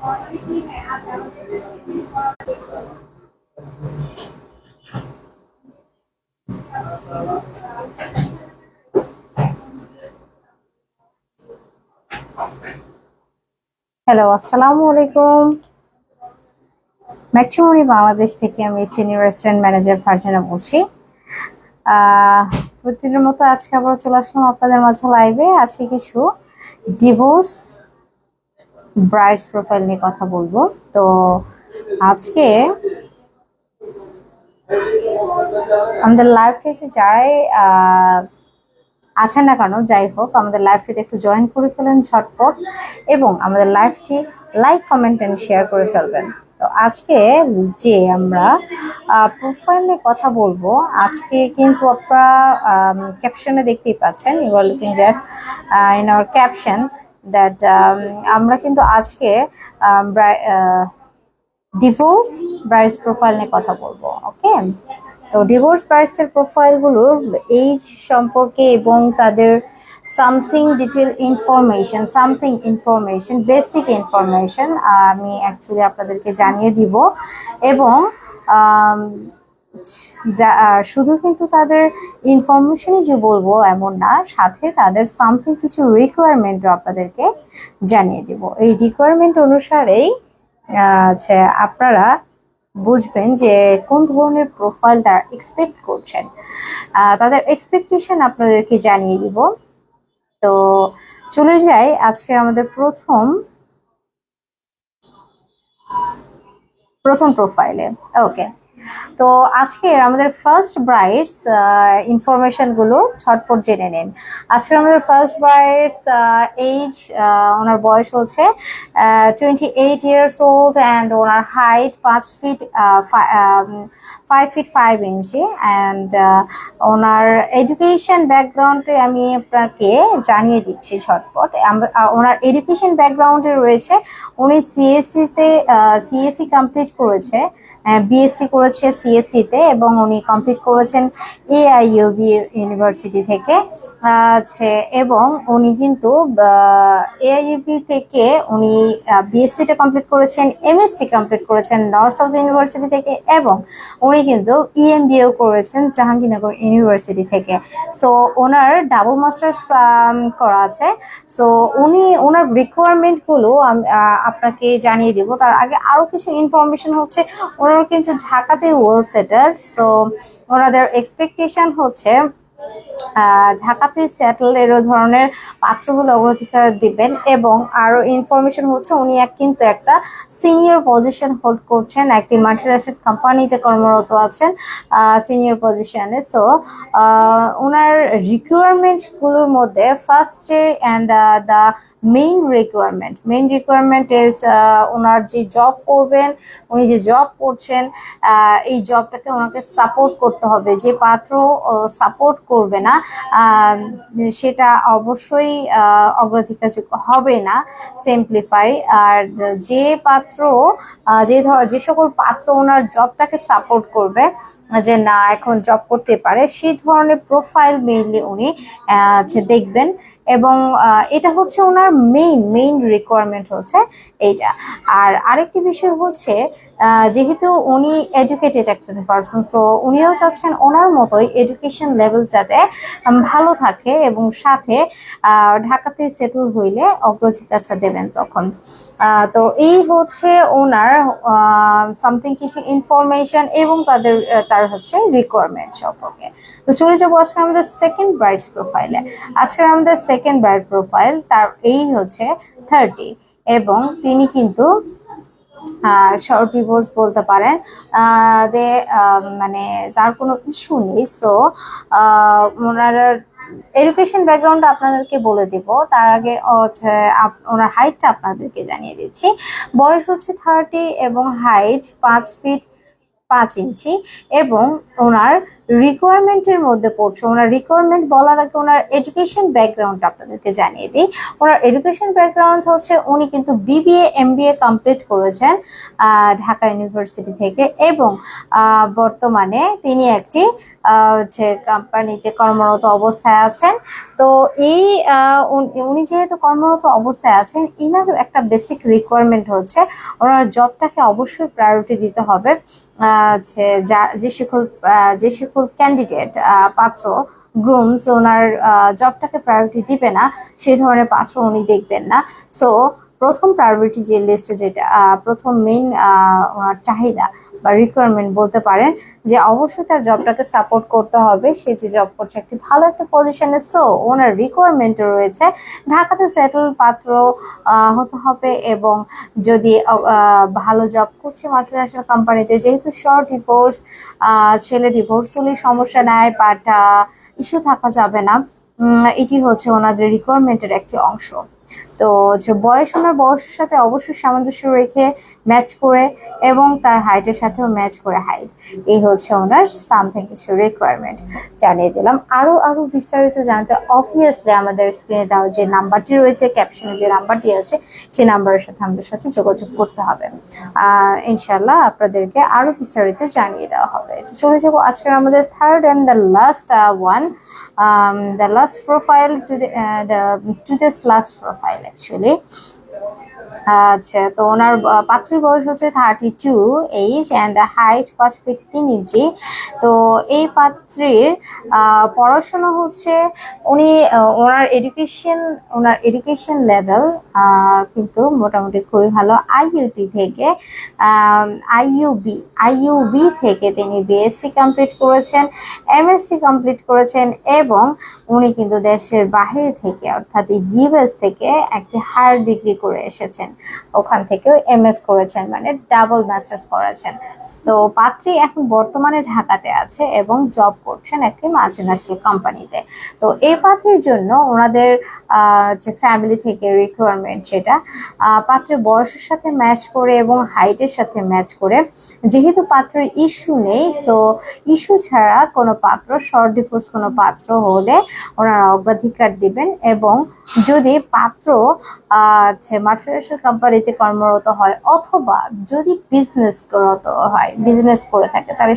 Hello আসসালামু আলাইকুম matrimony Bangladesh থেকে আমি সিনিয়র রেস্টুরেন্ট ম্যানেজার ফারজানা বলছি। প্রতিদিনের মতো আজকে আবার চলে আসলাম আপনাদের মাঝে লাইভে আজকে কিছু ডিভোর্স ব্রাইডস প্রোফাইল নিয়ে কথা বলব। তো আজকে আমাদের লাইভটিতে যারাই আছেন না কেন, যাই হোক, আমাদের লাইভটিতে একটু জয়েন করে ফেলেন ঝটপট এবং আমাদের লাইভটি লাইক কমেন্ট এন্ড শেয়ার করে ফেলবেন। তো আজকে যে আমরা প্রোফাইল নিয়ে কথা বলব, আজকে কিন্তু আপনারা ক্যাপশনে দেখতেই পাচ্ছেন you are looking that in our caption that আমরা কিন্তু আজকে ডিভোর্স ব্রাইডস প্রোফাইল নিয়ে কথা বলব ওকে তো ডিভোর্স ব্রাইডসের প্রোফাইলগুলোর এইজ সম্পর্কে এবং তাদের something detail information something information basic information আমি অ্যাকচুয়ালি আপনাদেরকে জানিয়ে দিব এবং আম, যা- শুধু কিন্তু তাদের ইনফরমেশনই যে বলব এমন না, সাথে তাদের সামথিং কিছু রিকোয়ারমেন্টও আপনাদেরকে জানিয়ে দিব। এই রিকোয়ারমেন্ট অনুসারেই হচ্ছে আপনারা বুঝবেন যে কোন ধরনের প্রোফাইল তারা এক্সপেক্ট করছেন। তাদের এক্সপেকটেশন আপনাদেরকে জানিয়ে দিব। তো চলে যাই আজকে আমাদের প্রথম প্রথম প্রোফাইলে ওকে তো আজকে আমাদের ফার্স্ট ব্রাইডস ইনফরমেশনগুলো ছটপট জেনে নিন। আজকে আমাদের ফার্স্ট ব্রাইডস এইজ ওনার বয়স হচ্ছে twenty eight years old and owner height পাঁচ feet five feet five inch and owner education ব্যাকগ্রাউন্ডে আমি আপনাকে জানিয়ে দিচ্ছি ছটপট ওনার এডুকেশন ব্যাকগ্রাউন্ডে রয়েছে, উনি সিএসসিতে সিএসসি কমপ্লিট করেছে বিএসসি করেছে। সিএসসিতে এবং উনি কমপ্লিট করেছেন এআইইউবি ইউনিভার্সিটি থেকে। আছে এবং উনি কিন্তু এআইইউবি থেকে উনি বিএসসিটা কমপ্লিট করেছেন এমএসসি কমপ্লিট করেছেন নর্থ সাউথ ইউনিভার্সিটি থেকে এবং উনি কিন্তু E ইএমবিও করেছেন জাহাঙ্গীরনগর ইউনিভার্সিটি থেকে। সো ওনার ডাবল মাস্টার্স করা আছে। সো উনি, ওনার রিকোয়ারমেন্টগুলো আপনাকে জানিয়ে দিব। তার আগে আরও কিছু ইনফরমেশন হচ্ছে। ওনারা কিন্তু ঢাকাতে ওয়েল সেটেলড সো ওনাদের এক্সপেকটেশন হচ্ছে ঢাকাতে সেটেল এর ধরনের পাত্রগুলো অগ্রাধিকার দিবেন এবং আরও ইনফরমেশন হচ্ছে, উনি এক কিন্তু একটা সিনিয়র পজিশন হোল্ড করছেন, একটি মাল্টিন্যাশনাল কোম্পানিতে কর্মরত আছেন সিনিয়র পজিশনে সো ওনার রিকোয়ারমেন্টগুলোর মধ্যে ফার্স্ট যে and the main requirement main requirement is ওনার যে জব করবেন, উনি যে জব করছেন এই জবটাকে ওনাকে সাপোর্ট করতে হবে। যে পাত্র সাপোর্ট করবে না আহ, সেটা অবশ্যই অগ্রাধিকারযোগ্য হবে না সিম্পলিফাই আর যে পাত্র যে ধর যে সকল পাত্র ওনার জবটাকে সাপোর্ট করবে যে না এখন জব করতে পারে সেই ধরনের প্রোফাইল মেইনলি উনি দেখবেন। এবং এটা হচ্ছে ওনার মেইন মেইন রিকোয়ারমেন্ট হচ্ছে এইটা। আর আরেকটি বিষয় হচ্ছে যেহেতু উনি এডুকেটেড একজন পার্সন সো উনিও চাচ্ছেন ওনার মতোই এডুকেশন লেভেল যাতে ভালো থাকে এবং সাথে ঢাকাতে সেটেল হইলে অগ্রাধিকার দেবেন তখন। তো এই হচ্ছে ওনার সামথিং কিছু ইনফরমেশন এবং তাদের তার হচ্ছে রিকোয়ারমেন্ট সম্পর্কে। তো চলে যাব আজকে আমাদের সেকেন্ড ব্রাইডস প্রোফাইলে আজকে আমাদের ব্রাইড প্রোফাইল তার এইজ হচ্ছে থার্টি এবং তিনি কিন্তু শর্ট ডিভোর্স বলতে পারেন দে মানে তার কোনো ইস্যু নেই সো ওনার এডুকেশন ব্যাকগ্রাউন্ড আপনাদেরকে বলে দিব, তার আগে হচ্ছে ওনার হাইটটা আপনাদেরকে জানিয়ে দিচ্ছি, বয়স হচ্ছে থার্টি এবং হাইট পাঁচ ফিট পাঁচ ইঞ্চি এবং ওনার রিকোয়ারমেন্টের মধ্যে পড়ছে, ওনার রিকোয়ারমেন্ট বলার আগে ওনার এডুকেশন ব্যাকগ্রাউন্ড আপনাদেরকে জানিয়ে দিই। ওনার এডুকেশন ব্যাকগ্রাউন্ড হচ্ছে, উনি কিন্তু বিবিএ এমবিএ কমপ্লিট করেছেন ঢাকা ইউনিভার্সিটি থেকে এবং বর্তমানে তিনি একটি হচ্ছে কোম্পানিতে কর্মরত অবস্থায় আছেন। তো এই উনি যেহেতু কর্মরত অবস্থায় আছেন, ইনার একটা বেসিক রিকোয়ারমেন্ট হচ্ছে, ওনার জবটাকে অবশ্যই প্রায়োরিটি দিতে হবে যে, যা- যে সকল সকল ক্যান্ডিডেট পাত্র গ্রুমস ওনার জবটাকে প্রায়োরিটি দিবে না, সেই ধরনের পাত্র উনি দেখবেন না। সো প্রথম প্রায়োরিটি যে লিস্টে যেটা প্রথম মেইন ওনার চাহিদা বা রিকোয়ারমেন্ট বলতে পারেন, যে অবশ্যই তার জবটাকে সাপোর্ট করতে হবে। সে যে জব করছে একটি ভালো একটা পজিশনে সো ওনার রিকোয়ারমেন্ট রয়েছে। ঢাকাতে সেটেল পাত্র হতে হবে এবং যদি ভালো জব করছে মাল্টিন্যাশনাল কোম্পানিতে যেহেতু শর্ট ডিভোর্স ছেলে ডিভোর্স হলেই সমস্যা নেয় বাট ইস্যু থাকা যাবে না। এটি হচ্ছে ওনাদের রিকোয়ারমেন্টের একটি অংশ। তো যে বয়স ওনার বয়সের সাথে অবশ্যই সামঞ্জস্য রেখে ম্যাচ করে এবং তার হাইটের সাথেও ম্যাচ করে হাইট এই হচ্ছে ওনার সামথিং কিছু রিকোয়ারমেন্ট জানিয়ে দিলাম। আরও আরও বিস্তারিত জানতে অবভিয়াসলি আমাদের স্ক্রিনে দেওয়া যে নাম্বারটি রয়েছে ক্যাপশনে যে নাম্বারটি আছে, সেই নাম্বারের সাথে আমাদের সাথে যোগাযোগ করতে হবে। ইনশাল্লাহ আপনাদেরকে আরও বিস্তারিত জানিয়ে দেওয়া হবে। তো চলে যাব আজকের আমাদের third and the last one the last profile to the to this last profile actually আচ্ছা তো ওনার পাত্রীর বয়স হচ্ছে thirty two age and the height পাঁচ ফিট তিন ইঞ্চি তো এই পাত্রীর পড়াশোনা হচ্ছে, উনি ওনার এডুকেশন ওনার এডুকেশন লেভেল কিন্তু মোটামুটি খুবই ভালো। আইইউটি থেকে আইইউবি আইইউবি থেকে তিনি বিএসসি কমপ্লিট করেছেন এমএসসি কমপ্লিট করেছেন এবং উনি কিন্তু দেশের বাহির থেকে, অর্থাৎ ইউএস থেকে একটি হায়ার ডিগ্রি করে এসেছেন। ওখান থেকেও এমএস করেছেন মানে ডাবল মাস্টার্স করেছেন। তো পাত্রী এখন বর্তমানে ঢাকাতে আছে এবং জব করছেন একটি মাল্টিন্যাশনাল কোম্পানিতে তো এই পাত্রের জন্য ওনাদের যে ফ্যামিলি থেকে রিকোয়ারমেন্ট আহ, পাত্রের বয়সের সাথে ম্যাচ করে এবং হাইটের সাথে ম্যাচ করে যেহেতু পাত্রের ইস্যু নেই সো ইস্যু ছাড়া কোনো পাত্র শর্ট ডিভোর্স কোনো পাত্র হলে ওনারা অগ্রাধিকার দিবেন এবং যদি পাত্র মাল্টিনেশনাল কোম্পানিতে কর্মরত হয় অথবা যদি বিজনেস করত হয় বিজনেস করে থাকে, তাহলে